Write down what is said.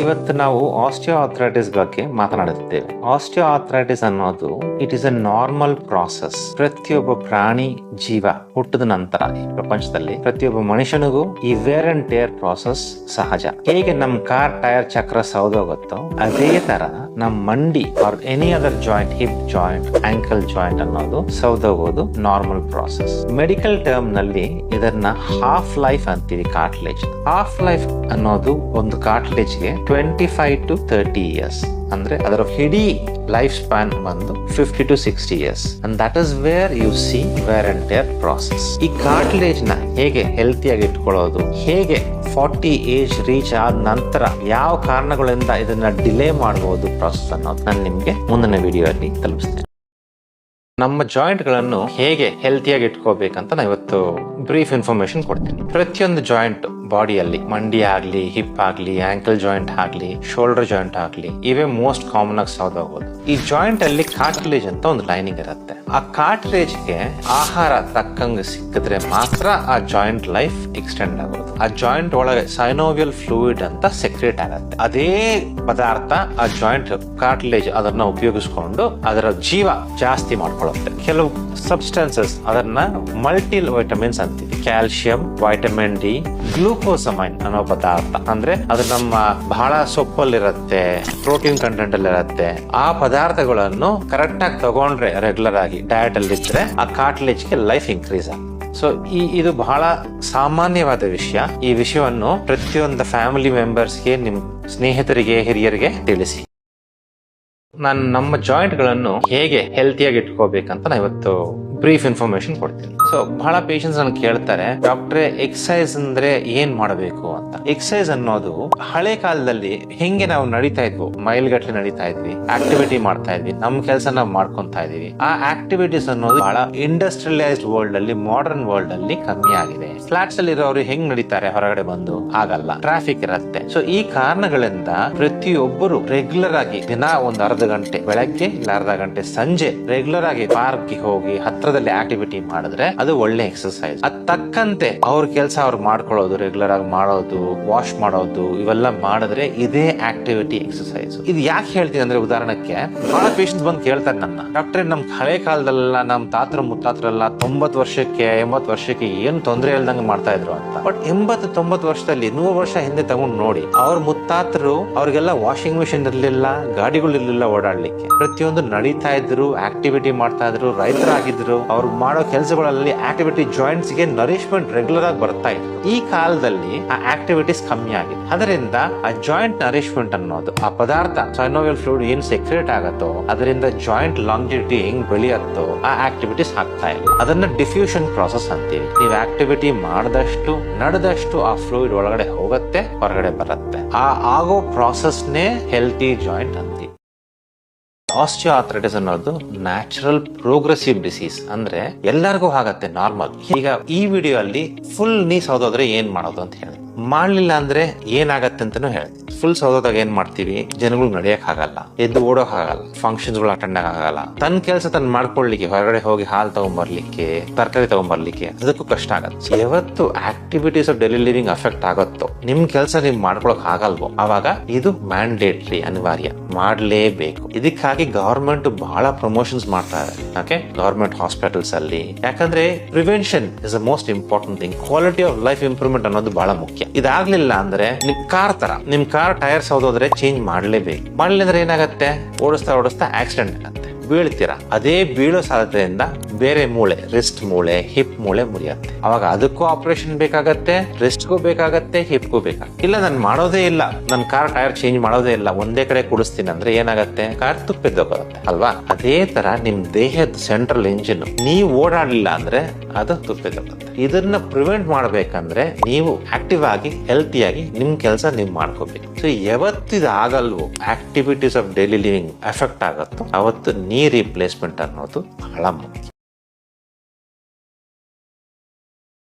ಇವತ್ತು ನಾವು osteo arthritis ಬಗ್ಗೆ ಮಾತನಾಡುತ್ತೇವೆ ಆಸ್ಟಿಯೋ ಆಥ್ರೈಟಿಸ್ ಅನ್ನೋದು it is a normal process ಪ್ರತಿಯೊಬ್ಬ ಪ್ರಾಣಿ ಜೀವ ಹುಟ್ಟಿದ ನಂತರ ಈ ಪ್ರಪಂಚದಲ್ಲಿ ಪ್ರತಿಯೊಬ್ಬ ಮನುಷ್ಯನಿಗೂ ಈ ವೇರ್ ಅಂಡ್ ಟೇರ್ ಪ್ರಾಸೆಸ್ ಸಹಜ. ಹೇಗೆ ನಮ್ ಕಾರ್ ಟೈರ್ ಚಕ್ರ ಸೌದೋಗುತ್ತೋ, ಅದೇ ತರ ನಮ್ ಮಂಡಿ or any other joint hip joint ankle joint ಅನ್ನೋದು ಸೌದೋಗೋದು ನಾರ್ಮಲ್ ಪ್ರಾಸೆಸ್ ಮೆಡಿಕಲ್ ಟರ್ಮ್ನಲ್ಲಿ ಇದನ್ನ ಹಾಫ್ ಲೈಫ್ ಅಂತೀವಿ ಕಾರ್ಟ್ಲೇಜ್ ಹಾಫ್ ಲೈಫ್ ಅನ್ನೋದು ಒಂದು ಕಾರ್ಟ್ಲೇಜ್ಗೆ twenty five to thirty years ಅಂದ್ರೆ ಅದರ ಇಡೀ ಲೈಫ್ ಸ್ಪ್ಯಾನ್ ಬಂದು fifty to sixty years and that is wear you see wear and tear process ಈ ಕಾರ್ಟಿಲೇಜ್ನ ಹೇಗೆ ಹೆಲ್ತಿಯಾಗಿ ಇಟ್ಕೊಳ್ಳೋದು, ಹೇಗೆ ಫಾರ್ಟಿ ಏಜ್ ರೀಚ್ ಆದ ನಂತರ ಯಾವ ಕಾರಣಗಳಿಂದ ಇದನ್ನ ಡಿಲೇ ಮಾಡಬಹುದು ಪ್ರಾಸೆಸ್ ಅನ್ನೋದು ನಾನು ನಿಮ್ಗೆ ಮುಂದಿನ ವಿಡಿಯೋ ಅಲ್ಲಿ ತಲುಪಿಸ್ತೇನೆ. ನಮ್ಮ ಜಾಯಿಂಟ್ಗಳನ್ನು ಹೇಗೆ ಹೆಲ್ತಿಯಾಗಿ ಇಟ್ಕೋಬೇಕಂತ ನಾ ಇವತ್ತು ಬ್ರೀಫ್ ಇನ್ಫಾರ್ಮೇಶನ್ ಕೊಡ್ತೀನಿ. ಪ್ರತಿಯೊಂದು ಜಾಯಿಂಟ್ ಬಾಡಿಯಲ್ಲಿ ಮಂಡಿ ಆಗ್ಲಿ ಹಿಪ್ ಆಗ್ಲಿ ಆಂಕಲ್ ಜಾಯಿಂಟ್ ಆಗ್ಲಿ ಶೋಲ್ಡರ್ ಜಾಯಿಂಟ್ ಆಗ್ಲಿ, ಇವೇ ಮೋಸ್ಟ್ ಕಾಮನ್ ಆಗಿ ಸೌದೋಗೋದು ಈ ಜಾಯಿಂಟ್ ಅಲ್ಲಿ ಕಾರ್ಟಿಲೇಜ್ ಅಂತ ಒಂದು ಲೈನಿಂಗ್ ಇರುತ್ತೆ. ಆ ಕಾರ್ಟಿಲೇಜ್ಗೆ ಆಹಾರ ತಕ್ಕಂಗೆ ಸಿಕ್ಕಿದ್ರೆ ಮಾತ್ರ ಆ ಜಾಯಿಂಟ್ ಲೈಫ್ ಎಕ್ಸ್ಟೆಂಡ್ ಆಗೋದು. ಆ ಜಾಯಿಂಟ್ ಒಳಗೆ ಸೈನೋವಿಯಲ್ ಫ್ಲೂಯಿಡ್ ಅಂತ ಸೆಕ್ರೇಟ್ ಆಗುತ್ತೆ. ಅದೇ ಪದಾರ್ಥ ಆ ಜಾಯಿಂಟ್ ಕಾರ್ಟಿಲೇಜ್ ಅದನ್ನ ಉಪಯೋಗಿಸ್ಕೊಂಡು ಅದರ ಜೀವ ಜಾಸ್ತಿ ಮಾಡ್ಕೊಳ್ಳುತ್ತೆ. ಕೆಲವು ಸಬ್ಸ್ಟೆನ್ಸಸ್ ಅದನ್ನ ಮಲ್ಟಿ ವೈಟಮಿನ್ಸ್ ಅಂತೀವಿ. ಕ್ಯಾಲ್ಸಿಯಂ ವೈಟಮಿನ್ ಡಿ ಗ್ಲೂಕೋಸಮೈನ್ ಅನ್ನೋ ಪದಾರ್ಥ. ಅಂದ್ರೆ ಅದು ನಮ್ಮ ಬಹಳ ಸೊಪ್ಪಲ್ಲಿರುತ್ತೆ ಪ್ರೋಟೀನ್ ಕಂಟೆಂಟ್ ಅಲ್ಲಿ ಇರುತ್ತೆ ಆ ಪದಾರ್ಥಗಳನ್ನು ಕರೆಕ್ಟ್ ಆಗಿ ತಗೊಂಡ್ರೆ ರೆಗ್ಯುಲರ್ ಆಗಿ ಡಯಟ್ ಅಲ್ಲಿ ಇದ್ರೆ ಆ cartilage ಗೆ ಲೈಫ್ ಇನ್ಕ್ರೀಸ್ ಆಗುತ್ತೆ. ಸೊ ಈ, ಇದು ಬಹಳ ಸಾಮಾನ್ಯವಾದ ವಿಷಯ. ಈ ವಿಷಯವನ್ನು ಪ್ರತಿಯೊಂದು ಫ್ಯಾಮಿಲಿ ಮೆಂಬರ್ಸ್ಗೆ ನಿಮ್ ಸ್ನೇಹಿತರಿಗೆ, ಹಿರಿಯರಿಗೆ ತಿಳಿಸಿ. ನಾನು ನಮ್ಮ ಜಾಯಿಂಟ್ಗಳನ್ನು ಹೇಗೆ ಹೆಲ್ತಿಯಾಗಿ ಇಟ್ಕೋಬೇಕಂತ ನಾ ಇವತ್ತು ಬ್ರೀಫ್ ಇನ್ಫಾರ್ಮೇಶನ್ ಕೊಡ್ತೀನಿ. ಸೊ ಬಹಳ ಪೇಷಂಟ್ಸ್ ನನ್ ಕೇಳ್ತಾರೆ ಡಾಕ್ಟ್ರೆ ಎಕ್ಸಸೈಸ್ ಅಂದ್ರೆ ಏನ್ ಮಾಡಬೇಕು ಅಂತ? ಎಕ್ಸಸೈಸ್ ಅನ್ನೋದು ಹಳೆ ಕಾಲದಲ್ಲಿ ಹೆಂಗೆ ನಾವು ನಡೀತಾ ಇದ್ವು ಮೈಲ್ಗಟ್ಲೆ ನಡೀತಾ ಇದ್ವಿ ಆಕ್ಟಿವಿಟಿ ಮಾಡ್ತಾ ಇದ್ವಿ, ನಮ್ ಕೆಲಸ ನಾವು ಮಾಡ್ಕೊಂತಾ ಇದೀವಿ ಆ ಆಕ್ಟಿವಿಟೀಸ್ ಅನ್ನೋದು ಬಹಳ ಇಂಡಸ್ಟ್ರಿಯಲೈಸ್ಡ್ ವರ್ಲ್ಡ್ ಅಲ್ಲಿ ಮಾಡರ್ನ್ ವರ್ಲ್ಡ್ ಅಲ್ಲಿ ಕಮ್ಮಿ ಆಗಿದೆ. ಫ್ಲಾಟ್ಸ್ ಅಲ್ಲಿ ಇರೋರು ಹೆಂಗ್ ನಡೀತಾರೆ, ಹೊರಗಡೆ ಬಂದು? ಆಗಲ್ಲ. ಟ್ರಾಫಿಕ್ ಇರುತ್ತೆ. ಸೊ ಈ ಕಾರಣಗಳಿಂದ ಪ್ರತಿಯೊಬ್ಬರು ರೆಗ್ಯುಲರ್ ಆಗಿ ದಿನ ಒಂದ್ ಅರ್ಧ ಗಂಟೆ ಬೆಳಗ್ಗೆ ಇಲ್ಲ ಅರ್ಧ ಗಂಟೆ ಸಂಜೆ ರೆಗ್ಯುಲರ್ ಆಗಿ ಪಾರ್ಕ್ ಹೋಗಿ ಹತ್ರದಲ್ಲಿ ಆಕ್ಟಿವಿಟಿ ಮಾಡಿದ್ರೆ ಅದು ಒಳ್ಳೆ ಎಕ್ಸರ್ಸೈಸ್ ಅದ್ ತಕ್ಕಂತೆ ಅವ್ರ ಕೆಲಸ ಅವ್ರು ಮಾಡ್ಕೊಳ್ಳೋದು ರೆಗ್ಯುಲರ್ ಆಗಿ ಮಾಡೋದು ವಾಶ್ ಮಾಡೋದು, ಇವೆಲ್ಲ ಮಾಡಿದ್ರೆ ಇದೇ ಆಕ್ಟಿವಿಟಿ ಎಕ್ಸರ್ಸೈಸ್ ಇದು ಯಾಕೆ ಹೇಳ್ತೀನಿ ಅಂದ್ರೆ ಉದಾಹರಣಕ್ಕೆ ಬಹಳ ಪೇಷಂಟ್ಸ್ ಬಂದು ಕೇಳ್ತಾರೆ ನನ್ನ. ಡಾಕ್ಟ್ರೆ ನಮ್ ಹಳೆ ಕಾಲದಲ್ಲ ನಮ್ ತಾತ್ರ ಮುತ್ತಾತ್ರಲ್ಲ ತೊಂಬತ್ ವರ್ಷಕ್ಕೆ ಎಂಬತ್ ವರ್ಷಕ್ಕೆ ಏನ್ ತೊಂದರೆ ಇಲ್ದಂಗೆ ಮಾಡ್ತಾ ಇದ್ರು ಅಂತ. ಬಟ್ ಎಂಬತ್ತು, ತೊಂಬತ್ತು ವರ್ಷದಲ್ಲಿ ನೂರು ವರ್ಷ ಹಿಂದೆ ತಗೊಂಡು ನೋಡಿ, ಅವ್ರ ಮುತ್ತಾತರು ಅವ್ರಿಗೆಲ್ಲ ವಾಷಿಂಗ್ ಮಿಷಿನ್ ಇರ್ಲಿಲ್ಲ ಗಾಡಿಗಳು ಇರ್ಲಿಲ್ಲ ಓಡಾಡ್ಲಿಕ್ಕೆ. ಪ್ರತಿಯೊಂದು ನಡೀತಾ ಇದ್ರು ಆಕ್ಟಿವಿಟಿ ಮಾಡ್ತಾ ಇದ್ರು, ರೈತರಾಗಿದ್ರು ಅವ್ರು ಮಾಡೋ ಕೆಲಸಗಳಲ್ಲಿ ಆಕ್ಟಿವಿಟಿ ಜಾಯಿಂಟ್ಸ್ಗೆ ನರಿಶ್ಮೆಂಟ್ ರೆಗ್ಯುಲರ್ ಆಗಿ ಬರ್ತಾ ಇತ್ತು. ಈ ಕಾಲದಲ್ಲಿ ಆ ಆಕ್ಟಿವಿಟೀಸ್ ಕಮ್ಮಿ ಆಗಿದೆ ಅದರಿಂದ ಆ ಜಾಯಿಂಟ್ ನರಿಶ್ಮೆಂಟ್ ಅನ್ನೋದು, ಆ ಪದಾರ್ಥ ಸೈನೋವೆಲ್ ಫ್ಲೂಡ್ ಏನ್ ಸೆಕ್ರೇಟ್ ಆಗತ್ತೋ, ಅದರಿಂದ ಜಾಯಿಂಟ್ ಲಾಂಗಿಟಿ ಹೆಂಗ್ ಬೆಳೆಯತ್ತೋ, ಆ ಆಕ್ಟಿವಿಟೀಸ್ ಆಗ್ತಾ ಇಲ್ಲ ಅದನ್ನ ಡಿಫ್ಯೂಷನ್ ಪ್ರಾಸೆಸ್ ಅಂತೀವಿ. ನೀವು ಆಕ್ಟಿವಿಟಿ ಮಾಡಿದಷ್ಟು, ನಡೆದಷ್ಟು ಆ ಫ್ಲೂಯಿಡ್ ಒಳಗಡೆ ಹೋಗುತ್ತೆ, ಹೊರಗಡೆ ಬರುತ್ತೆ. ಆ ಆಗೋ ಪ್ರಾಸೆಸ್ನೇ ಹೆಲ್ತಿ ಜಾಯಿಂಟ್ ಅಂತೀವಿ. ಆಸ್ಟಿಯೋ ಆಥ್ರೈಟಿಸ್ ಅನ್ನೋದು ನ್ಯಾಚುರಲ್ ಪ್ರೋಗ್ರೆಸಿವ್ ಡಿಸೀಸ್ ಅಂದ್ರೆ ಎಲ್ಲರಿಗೂ ಆಗತ್ತೆ ನಾರ್ಮಲ್ ಈಗ ಈ ವಿಡಿಯೋ ಅಲ್ಲಿ ಫುಲ್ ನೀಸ್ ಹೋದ್ರೆ ಏನ್ ಮಾಡೋದು ಅಂತ ಹೇಳಿ. ಮಾಡ್ಲಿಲ್ಲ ಅಂದ್ರೆ ಏನಾಗತ್ತೆ ಅಂತಾನು ಹೇಳಿ ಫುಲ್ ಸೌದಾಗ ಏನ್ ಮಾಡ್ತೀವಿ? ಜನಗಳು ನಡೆಯಕ್ ಆಗಲ್ಲ. ಎದ್ದು ಓಡೋಕ್ ಆಗಲ್ಲ. ಫಂಕ್ಷನ್ಸ್ಗಳು ಅಟೆಂಡ್ ಆಗಲ್ಲ. ತನ್ನ ಕೆಲಸ ತನ್ನ ಮಾಡ್ಕೊಳ್ಳಿಕ್ಕೆ, ಹೊರಗಡೆ ಹೋಗಿ ಹಾಲು ತಗೊಂಡ್ಬರ್ಲಿಕ್ಕೆ ತರಕಾರಿ ತಗೊಂಡ್ಬರ್ಲಿಕ್ಕೆ ಅದಕ್ಕೂ ಕಷ್ಟ ಆಗತ್ತೆ. ಯಾವತ್ತು activities of daily living affect ಆಗುತ್ತೋ, ನಿಮ್ ಕೆಲಸ ನಿಮ್ ಮಾಡ್ಕೊಳಕ್ ಆಗಲ್ವೋ, ಅವಾಗ ಇದು ಮ್ಯಾಂಡೇಟ್ರಿ ಅನಿವಾರ್ಯ. ಮಾಡ್ಲೇಬೇಕು. ಇದಕ್ಕಾಗಿ ಗವರ್ಮೆಂಟ್ ಬಹಳ ಪ್ರಮೋಷನ್ಸ್ ಮಾಡ್ತಾ ಇದೆ ಓಕೆ ಗವರ್ಮೆಂಟ್ ಹಾಸ್ಪಿಟಲ್ಸ್ ಅಲ್ಲಿ. ಯಾಕಂದ್ರೆ prevention is a most important thing quality of life improvement ಅನ್ನೋದು ಬಹಳ ಮುಖ್ಯ. ಇದಾಗ್ಲಿಲ್ಲ ಅಂದ್ರೆ ನಿಮ್ ಕಾರ್ ತರ, ನಿಮ್ ಕಾರ್ ಟೈರ್ಸ್ ಸೌದೋದ್ರೆ ಚೇಂಜ್ ಮಾಡ್ಲೇಬೇಕು. ಮಾಡ್ಲಿಲ್ಲ ಏನಾಗತ್ತೆ? ಓಡಿಸ್ತಾ ಓಡಿಸ್ತಾ ಆಕ್ಸಿಡೆಂಟ್ ಆಗತ್ತೆ. ಬೀಳ್ತೀರಾ? ಅದೇ ಬೀಳೋ ಸಾಧ್ಯತೆಯಿಂದ ಬೇರೆ ಮೂಳೆ ರಿಸ್ಟ್ ಮೂಳೆ ಹಿಪ್ ಮೂಳೆ ಮುರಿಯತ್ತೆ. ಅವಾಗ ಅದಕ್ಕೂ ಆಪರೇಷನ್ ಬೇಕಾಗತ್ತೆ ರಿಸ್ಟ್ಗೂ ಬೇಕಾಗತ್ತೆ ಹಿಪ್ಗೂ ಬೇಕಾಗುತ್ತೆ. ಇಲ್ಲ, ನಾನು ಮಾಡೋದೇ ಇಲ್ಲ. ನನ್ನ ಕಾರ್ ಟೈರ್ ಚೇಂಜ್ ಮಾಡೋದೇ ಇಲ್ಲ. ಒಂದೇ ಕಡೆ ಕುಡಿಸ್ತೀನಿ ಅಂದ್ರೆ ಏನಾಗತ್ತೆ? ಕಾರ್ ತುಪ್ಪಿದ್ದೋಗುತ್ತೆ ಅಲ್ವಾ? ಅದೇ ತರ ನಿಮ್ ದೇಹದ ಸೆಂಟ್ರಲ್ ಇಂಜಿನ್ ನೀವು ಓಡಾಡಲಿಲ್ಲ ಅಂದ್ರೆ ಅದು ತುಪ್ಪಿದ್ದೋಗುತ್ತೆ ಇದನ್ನ ಪ್ರಿವೆಂಟ್ ಮಾಡ್ಬೇಕಂದ್ರೆ ನೀವು ಆಕ್ಟಿವ್ ಆಗಿ ಹೆಲ್ತಿಯಾಗಿ ನಿಮ್ ಕೆಲಸ ನೀವು ಮಾಡ್ಕೋಬೇಕು. ಸೊ ಯಾವತ್ತಿದು ಆಗಲ್ವೋ activities of daily living effect ಆಗುತ್ತೋ, ಅವತ್ತು ನೀ ರಿಪ್ಲೇಸ್ಮೆಂಟ್ ಅನ್ನೋದು ಬಹಳ ಮುಖ್ಯ